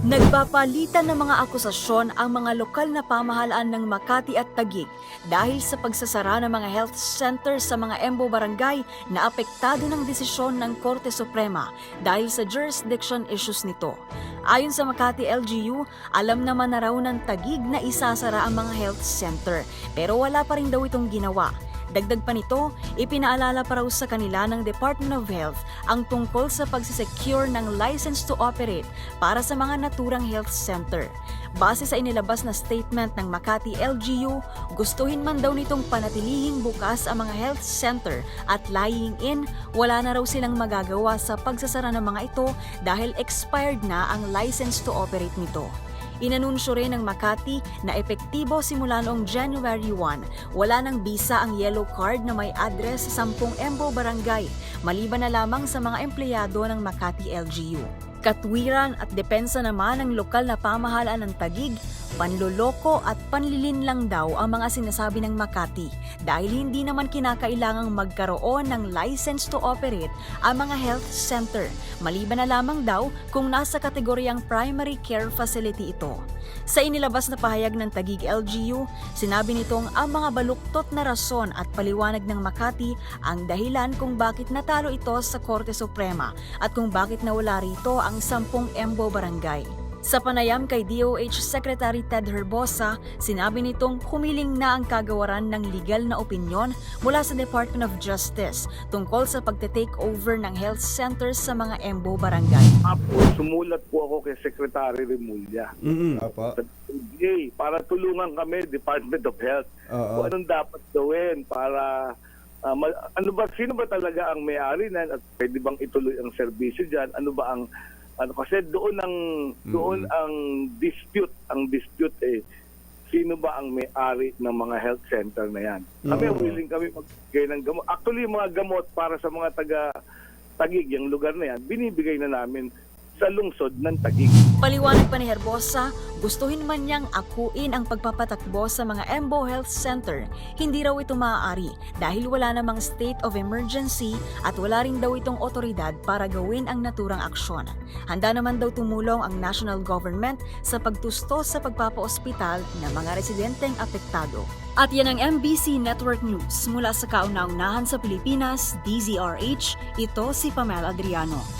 Nagpapalitan ng mga akusasyon ang mga lokal na pamahalaan ng Makati at Taguig dahil sa pagsasara ng mga health center sa mga Embo barangay na apektado ng desisyon ng Korte Suprema dahil sa jurisdiction issues nito. Ayon sa Makati LGU, alam naman na raw ng Taguig na isasara ang mga health center pero wala pa rin daw itong ginawa. Dagdag pa nito, ipinaalala pa raw sa kanila ng Department of Health ang tungkol sa pagsisecure ng license to operate para sa mga naturang health center. Base sa inilabas na statement ng Makati LGU, gustuhin man daw nitong panatilihing bukas ang mga health center at lying in, wala na raw silang magagawa sa pagsasara ng mga ito dahil expired na ang license to operate nito. Inanunsyo rin ng Makati na epektibo simula noong January 1. Wala ng bisa ang yellow card na may address sa 10 Embo Barangay, maliban na lamang sa mga empleyado ng Makati LGU. Katwiran at depensa naman ng lokal na pamahalaan ng Tagig, panloloko at panlilin lang daw ang mga sinasabi ng Makati dahil hindi naman kinakailangang magkaroon ng license to operate ang mga health center, maliban na lamang daw kung nasa kategoryang primary care facility ito. Sa inilabas na pahayag ng Tagig LGU, sinabi nitong ang mga baluktot na rason at paliwanag ng Makati ang dahilan kung bakit natalo ito sa Korte Suprema at kung bakit nawala rito ang sampung Embo Barangay. Sa panayam kay DOH Secretary Ted Herbosa, sinabi nitong humiling na ang kagawaran ng legal na opinyon mula sa Department of Justice tungkol sa pagte-take over ng health centers sa mga Embo Barangay. Apo, sumulat po ako kay Secretary Remulla Mm, Apo. sa DA para tulungan kami, Department of Health, kung anong dapat gawin para ma- ano ba, sino ba talaga ang may-ari na at pwede bang ituloy ang serbisyo dyan? Ano ba ang, ano kasi doon ang, doon ang dispute, ang dispute eh, sino ba ang may-ari ng mga health center na yan? Kami Oo. willing kami magbigay ng gamot. Actually, yung mga gamot para sa mga taga Tagig, yung lugar na yan, binibigay na namin sa lungsod ng Tagig. Paliwanag pa ni Herbosa, gustuhin man niyang akuin ang pagpapatakbo sa mga Embo Health Center, hindi raw ito maaari dahil wala namang state of emergency at wala rin daw itong otoridad para gawin ang naturang aksyon. Handa naman daw tumulong ang national government sa pagtusto sa pagpapaospital ng mga residenteng apektado. At yan ang MBC Network News mula sa kauna-unahan sa Pilipinas, DZRH, ito si Pamela Adriano.